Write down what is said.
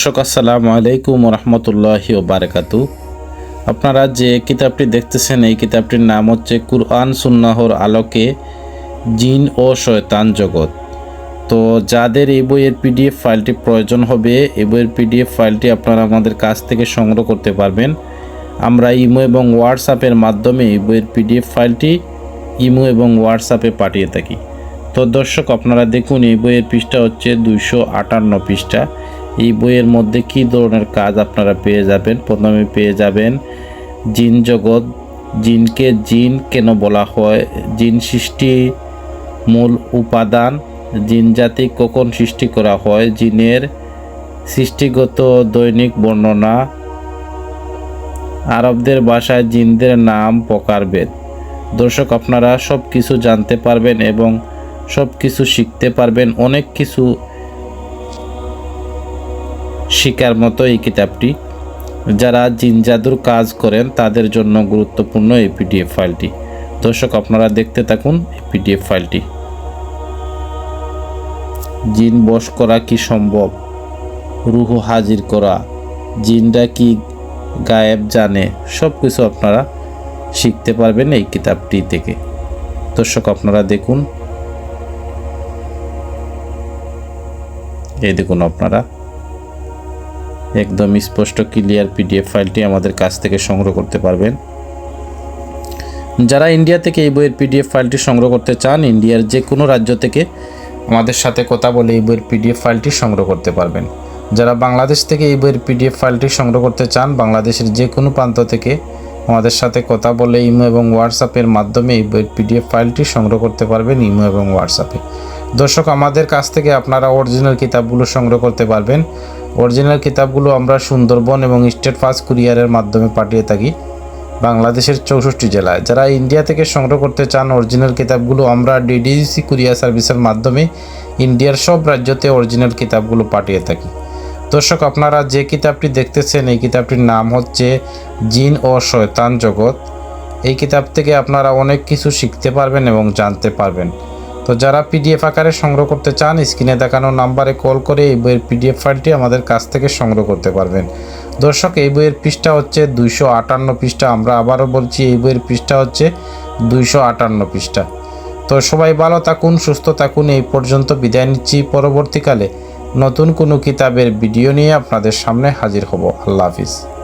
দর্শক, আসসালামু আলাইকুম রহমতুল্লাহি বারাকাতু আপনারা যে কিতাবটি দেখতেছেন, এই কিতাবটির নাম হচ্ছে কুরআন সুন্নাহর আলোকে জিন ও শয়তান জগৎ। তো যাদের এই বইয়ের পিডিএফ ফাইলটি প্রয়োজন হবে, এই বইয়ের পিডিএফ ফাইলটি আপনারা আমাদের কাছ থেকে সংগ্রহ করতে পারবেন। আমরা ইমো এবং হোয়াটসঅ্যাপের মাধ্যমে এই বইয়ের পিডিএফ ফাইলটি ইমো এবং হোয়াটসঅ্যাপে পাঠিয়ে থাকি। তো দর্শক, আপনারা দেখুন, এই বইয়ের পৃষ্ঠা হচ্ছে দুইশো আটান্ন পৃষ্ঠা। এই বইয়ের মধ্যে কী ধরনের কাজ আপনারা পেয়ে যাবেন? প্রথমে পেয়ে যাবেন, জিন জগৎ, জিনকে জিন কেন বলা হয়? জিন সৃষ্টি মূল উপাদান, জিন জাতি কখন সৃষ্টি করা হয়? জিনের সৃষ্টিগত দৈনিক বর্ণনা, আরবদের ভাষায় জিনদের নাম প্রকারভেদ দর্শক, আপনারা সব কিছু জানতে পারবেন এবং সব কিছু শিখতে পারবেন। অনেক কিছু শিকার মতো এই কিতাবটি। যারা জিন জাদুর কাজ করেন, তাদের জন্য গুরুত্বপূর্ণ এই পিডিএফ ফাইলটি। দর্শক, আপনারা দেখতে থাকুন এই পিডিএফ ফাইলটি। জিন বশ করা কি সম্ভব? রুহ হাজির করা। জিনরা কি গায়েব জানে? সব কিছু আপনারা শিখতে পারবেন এই কিতাবটি থেকে। দর্শক, আপনারা দেখুন। এই দেখুন আপনারা। একদম স্পষ্ট ক্লিয়ার পিডিএফ ফাইলটি আমাদের কাছ থেকে সংগ্রহ করতে পারবেন। যারা ইন্ডিয়া থেকে এই বইয়ের পিডিএফ ফাইলটি সংগ্রহ করতে চান ইন্ডিয়ার যে কোনো রাজ্য থেকে আমাদের সাথে কথা বলে এই বইয়ের পিডিএফ ফাইলটি সংগ্রহ করতে পারবেন। যারা বাংলাদেশ থেকে এই বইয়ের পিডিএফ ফাইলটি সংগ্রহ করতে চান, বাংলাদেশের যে কোনো প্রান্ত থেকে আমাদের সাথে কথা বলে ইমো এবং হোয়াটসঅ্যাপের মাধ্যমে এই বইয়ের পিডিএফ ফাইলটি সংগ্রহ করতে পারবেন ইমো এবং হোয়াটসঅ্যাপে দর্শক, আমাদের কাছ থেকে আপনারা অরিজিনাল কিতাবগুলো সংগ্রহ করতে পারবেন। অরিজিনাল কিতাবগুলো আমরা সুন্দরবন এবং স্টেট ফাস্ট কুরিয়ারের মাধ্যমে পাঠিয়ে থাকি বাংলাদেশের চৌষট্টি জেলায়। যারা ইন্ডিয়া থেকে সংগ্রহ করতে চান অরিজিনাল কিতাবগুলো, আমরা ডিডিসি কুরিয়ার সার্ভিসের মাধ্যমে ইন্ডিয়ার সব রাজ্যতে অরিজিনাল কিতাবগুলো পাঠিয়ে থাকি। দর্শক, আপনারা যে কিতাবটি দেখতেছেন, এই কিতাবটির নাম হচ্ছে জিন ও শয়তান জগৎ। এই কিতাব থেকে আপনারা অনেক কিছু শিখতে পারবেন এবং জানতে পারবেন। তো যারা পিডিএফ আকারে সংগ্রহ করতে চান, স্ক্রিনে দেখানো নাম্বারে কল করে এই বইয়ের পিডিএফ ফাইলটি আমাদের কাছ থেকে সংগ্রহ করতে পারবেন। দর্শক, এই বইয়ের পৃষ্ঠা হচ্ছে দুইশো আটান্ন পৃষ্ঠা। আমরা আবারও বলছি, এই বইয়ের পৃষ্ঠা হচ্ছে দুইশো আটান্ন পৃষ্ঠা। তো সবাই ভালো থাকুন, সুস্থ থাকুন। এই পর্যন্ত বিদায় নিচ্ছি। পরবর্তীকালে নতুন কোনো কিতাবের ভিডিও নিয়ে আপনাদের সামনে হাজির হব। আল্লাহ হাফিজ।